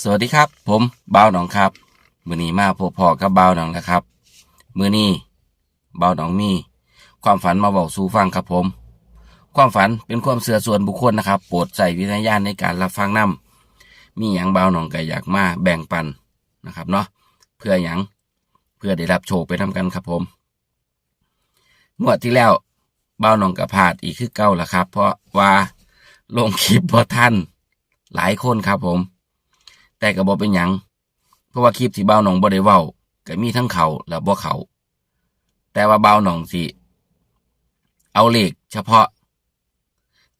สวัสดีครับ ผมบ่าวหนองครับ มือนี้มาพบพ่อกับบ่าวหนองแล้วครับ มือนี้บ่าวหนองมี ความฝันมาบอกสู่ฟังครับผม ความฝันเป็นความเสื่อส่วนบุคคลนะครับ โปรดใส่วิจาญาณในการรับฟังนํมีอย่างบ่าวหนองก็อยากมาแบ่งปันนะครับเนาะเพื่ออย่างเพื่อได้รับโชคไปทำกันครับผมงวดที่แล้วบ่าวหนองกับพลาดอีกคือเก้าละครับ เพราะว่าลงคลิปพอท่านหลายคนครับผม แต่ก็บ่เป็นหยัง เพราะว่าคลิปที่เบาหนองบ่ได้เว้าก็มีทั้งเขาและบ่เขา แต่ว่าเบาหนองสิ เอาเลขเฉพาะ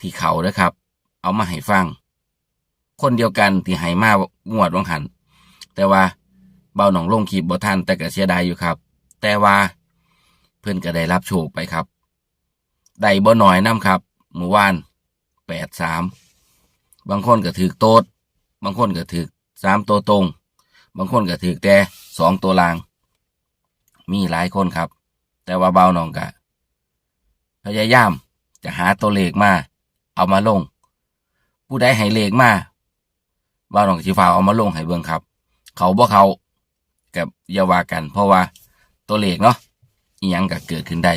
ที่เขาเด้อครับ เอามาให้ฟัง คนเดียวกันที่ให้มางวดวังหัน แต่ว่าเบาหนองลงคลิปบ่ทันแต่ก็เสียดายอยู่ครับ แต่ว่าเพื่อนก็ได้รับโชคไปครับได้บ่หน้อยน้ำครับเมื่อวานแปดสามบางคนก็ถือโต๊ดบางคนก็ถือ สามตัวตรง บางคนก็ถือแต่สองตัวลาง มีหลายคนครับ แต่ว่าเบาหนองกะ พยายามจะหาตัวเลขมา เอามาลง ผู้ใดให้เลขมาเบาหนองสีฟ้าเอามาลงให้เบิ่งครับ เขาบ่เขากับยาวากัน เพราะว่าตัวเลขเนาะอีหยังก็เกิดขึ้นได้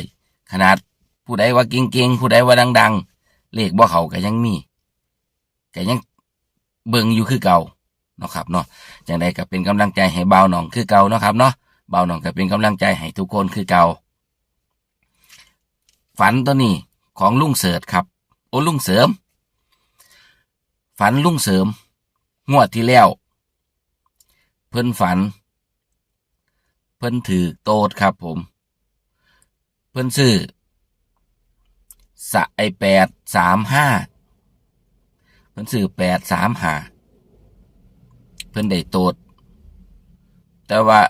ขนาดผู้ใดว่าเก่งๆ ผู้ใดว่าดัง ๆ เลขบ่เขาก็ยังมีก็ยังเบิ่งอยู่คือเก่า เนาะครับเนาะจังใดก็เป็นกำลังใจให้เบาหนองคือเก่าเนาะครับเนาะเบาหนองก็เป็นกำลังใจให้ทุกคนคือเก่าฝันตัวนี้ของลุงเสิร์ชครับ โอ้ลุงเสริม ฝันลุงเสริม งวดที่แล้ว เพิ่นฝัน เพิ่นถือโตดครับผม เพิ่นซื้อสะไอแปดสามห้าเพิ่นซื้อแปดสามห้า พิ่นได้โตด แต่ว่า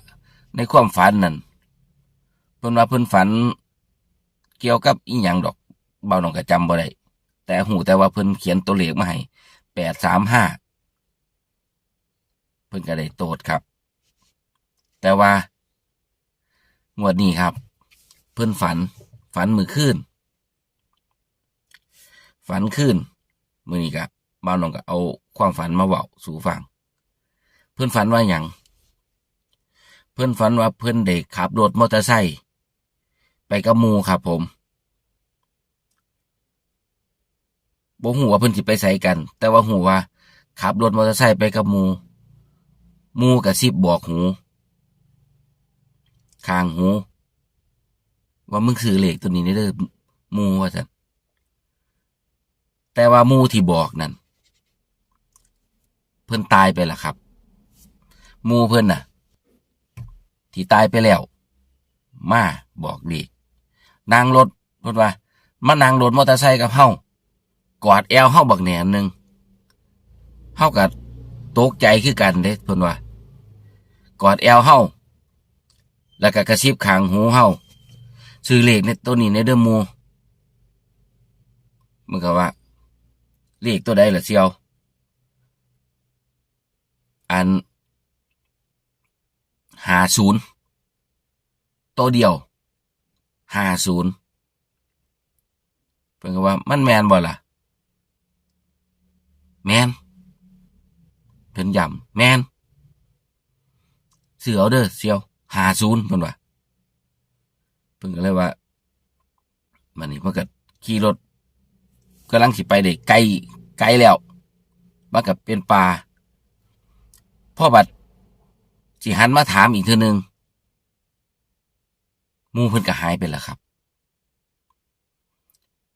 ในความฝันนั่นเพิ่นว่าเพิ่นฝัน เกี่ยวกับอีหยังดอก เบาหนองก็จำบ่ได้แต่หูแต่ว่าเพิ่นเขียนตัวเลขมาให้แปดสามห้าเพิ่นก็ได้โตดครับ แต่ว่างวดนี้ครับ เพิ่นฝัน ฝันมือคืนฝันคืนมือนี้ครับบ้านน้องก็เอาความฝันมาเว้าสู่ฟัง เพื่อนฝันว่าอย่าง เพื่อนฝันว่าเพื่อนเด็กขับรถมอเตอร์ไซค์ไปกับมูครับผมบ่หูว่าเพื่อนสิไปใส่กัน แต่ว่าหูว่าขับรถมอเตอร์ไซค์ไปกับมูมูกับซิบบอกหูข้างหู ว่ามึงซื้อเหลขตัวนี้ได้เด้อมูว่าสันแต่ว่ามูที่บอกนั่นเพิ่อนตายไปล้วครับ มูเพิ่นน่ะ ที่ตายไปแล้ว มาบอกดีนางรถรถว่า มานางรถมอเตอร์ไซค์กับเฮากอดแอวเฮาบักแหนมหนึ่งเฮากับตกใจคือกันเด้เพิ่นว่ากอดแอวเฮาแล้วก็กระซิบขางหูเฮาซื้อเลขในตัวนี้ในเด้อหมูมันก็ว่าเลขตัวใดล่ะเซียว อัน หาศูนย์ตัวเดียวหาศูนย์เป็นก็ว่ามันแมนบ่ล่ะ แมนเพิ่นย้ำแมนเสือเอาเด้อเสียวหาศูนย์เพิ่นว่าเพิ่นก็เลยว่ามันนี่เพิ่นก็ขี่รถกำลังสิไปได้ไกลไกลแล้วมันก็เป็นป่าพ่อบัด สิหันมาถามอีกเทื่อนึงมูเพิ่นก็หายไปแล้วครับ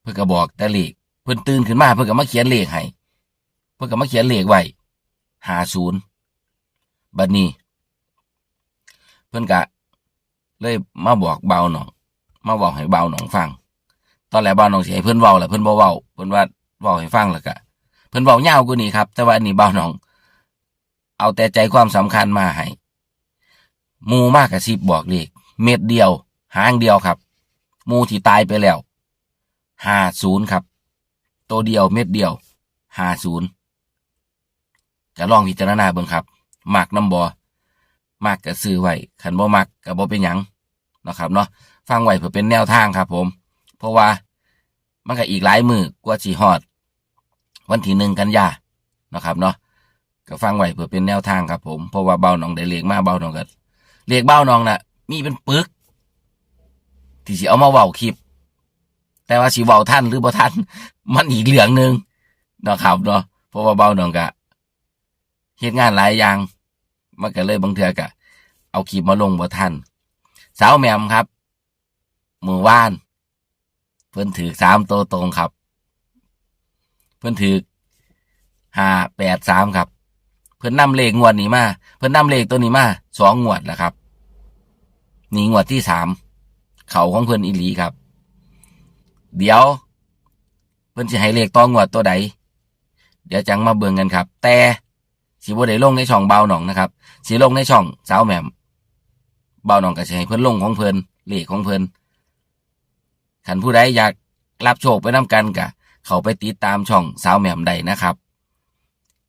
เพิ่นก็บอกแต่เลขเพิ่นตื่นขึ้นมาเพิ่นก็มาเขียนเลขให้เพิ่นก็มาเขียนเลขไว้หาศูนย์บัดนี้ เพิ่นก็เลยมาบอกเบาหน่อง มาบอกให้เบาหน่องฟัง ตอนแรกเบาหน่องสิให้เพิ่นเว้าแหละเพิ่นบ่เว้าเพิ่นว่าเว้าให้ฟังแล้วก็เพิ่นเว้ายาวกว่านี้ครับ แต่ว่าอันนี้เบาหน่อง เอาแต่ใจความสำคัญมาให้ หมูมากกับสิบบอกเลขเม็ดเดียวหางเดียวครับหมูที่ตายไปแล้วห้าศูนย์ครับ ตัวเดียวเม็ดเดียวห้าศูนย์จะลองพิจารณาเบิ่งครับมักน้ำบอมักกับซื้อไว้ขันบ่มักกับบ่เป็นหยังนะครับเนาะฟังไว้เพื่อเป็นแนวทางครับ ผม เพราะว่ามันก็อีกหลายมือกว่าสีฮอด วันที่หนึ่งกันยานะครับเนาะก็ฟังไว้เพื่อเป็นแนวทางครับ ผมเพราะว่าเบาหนองได้เรียกมาเบาหนองก็ เรียกเบ้านองน่ะ มีเป็นปึก ที่สิเอามาเว้าคลิป แต่ว่าสิเว้าท่านหรือบ่ท่านมันอีกเรื่องหนึ่งนะครับเนาะเพราะว่าเบ้านองก็เฮ็ดงานหลายอย่างมันก็เลยบางเทือก็เอาคลิปมาลงบ่ทันสาวแหมมครับมือว่าน เพิ่อนถือสามตัวตรงครับ เพิ่อนถือห้าแปดสามครับ เพิ่นนำเลขงวดนี้มาเพิ่นนำเลขตัวนี้มาสองงวดแล้วครับ นี่งวดที่สามเขาของเพิ่นอีหลีครับ เดี๋ยว เพิ่นสิให้เลขต่องวดตัวใด เดี๋ยวจังมาเบิ่งกันครับ แต่สิบ่ได้ลงในช่องเบาหนองนะครับสิลงในช่องสาวแหม่มเบาหนองก็สิให้เพิ่นลงของเพิ่นเลขของเพิ่นคันผู้ใดอยากรับโชคไปนํกันกะเขาไปติดตามช่องสาวแหม่มได้นะครับ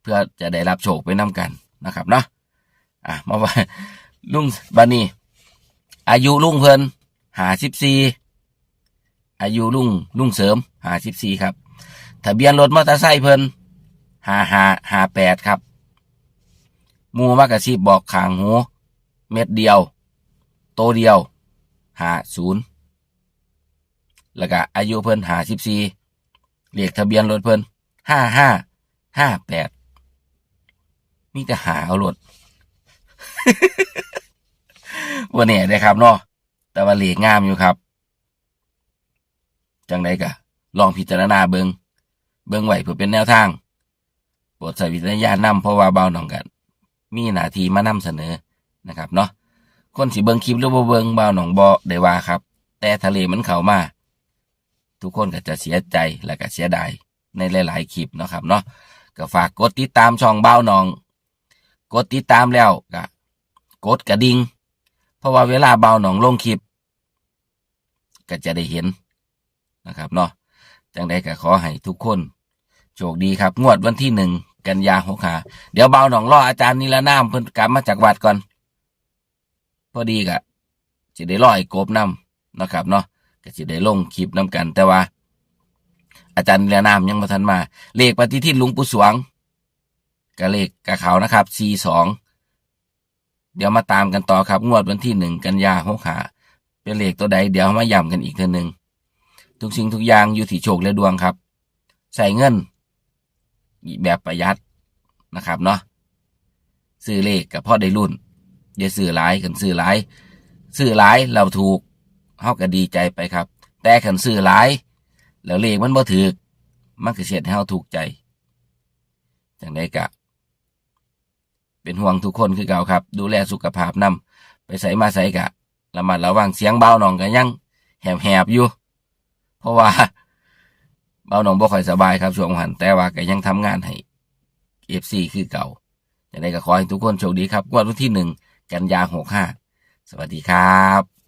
เพื่อจะได้รับโชคไปนํกันนะครับเนาะอะมาว่าลุงบานีอายุลุงเพิ่นหาสิบสี่อายุลุงลุงเสริมหาสิบสี่ครับทะเบียนรถมอเตอร์ไซค์เพิ่นหาหาหาแปดครับมูมากระซิบบอกขางหูเม็ดเดียว โตเดียวหาศูนย์แล้วก็อายุเพิ่นหาสิบสี่เลขทะเบียนรถเพิ่นห้าห้าห้าแปด มีแต่หาเอารถวันนี้ได้ครับเนาะแต่ว่าเลขงามอยู่ครับ จังไดกะ ลองพิจารณาเบิงเบิงไหวเพื่อเป็นแนวทางโปรดใส่วิจารณญาณนำเพราะว่าเบาหนองกัน มีหนาทีมานำเสนอนะครับเนาะคนสิเบิงคลิปหรือบ่เบิงเบาหนองบ่ได้ว่าครับ แต่ทะเลมันเข้ามา ทุกคนก็จะเสียใจและก็เสียดายในหลาย ๆ คลิปเนาะครับเนาะก็ฝากกดติดตามช่องเบาหนอง กดติดตามแล้วก็กดกระดิ่งเพราะว่าเวลาเบาหนองลงคลิป ก็จะได้เห็นนะครับเนาะจังใดก็ขอให้ทุกคนโชคดีครับ งวดวันที่หนึ่งกันยาหกหาเดี๋ยวเบาหนองรออาจารย์นิรนามเพิ่นกลับมาจากวัดก่อน พอดีกะจะได้รอไอ้กบนำนะครับเนาะก็จะได้ลงคลิปนำกัน แต่ว่า อาจารย์นิรนามยังมาทันมา เลขปฏิทินหลุงปู่สวง กับเลขกะเขานะครับ C สองเดี๋ยวมาตามกันต่อครับ งวดวันที่หนึ่งกันยาหกหาเป็นเลขตัวใด เดี๋ยวมาย้ำกันอีกเทีหนึ่งทุกสิ่งทุกอย่างอยู่ที่โชคและดวงครับ ใส่เงินแบบประหยัดนะครับเนาะซื้อเลขกับพ่อได้รุ่นอย่าซื้อหลายกันซื้อหลายซื้อหลายเราถูกเฮาก็ดีใจไปครับ แต่ขันซื้อหลาย แล้วเลขมันบ่ถือมันก็เสียดให้เฮาถูกใจจังไดกะ เป็นห่วงทุกคนคือเก่าครับ ดูแลสุขภาพนำไปใส่มาใส่กะระมัดระวังเสียงเบาหนองกันยังแหบๆอยู่ เพราะว่าเบาหนองบ่ค่อยสบายครับช่วงหันแต่ว่าก็ยังทำงานให้เอฟซีคือเก่าจังไดก็ขอให้ทุกคนโชคดีครับวดวันที่หนึ่งกันยาหกห้าสวัสดีครับ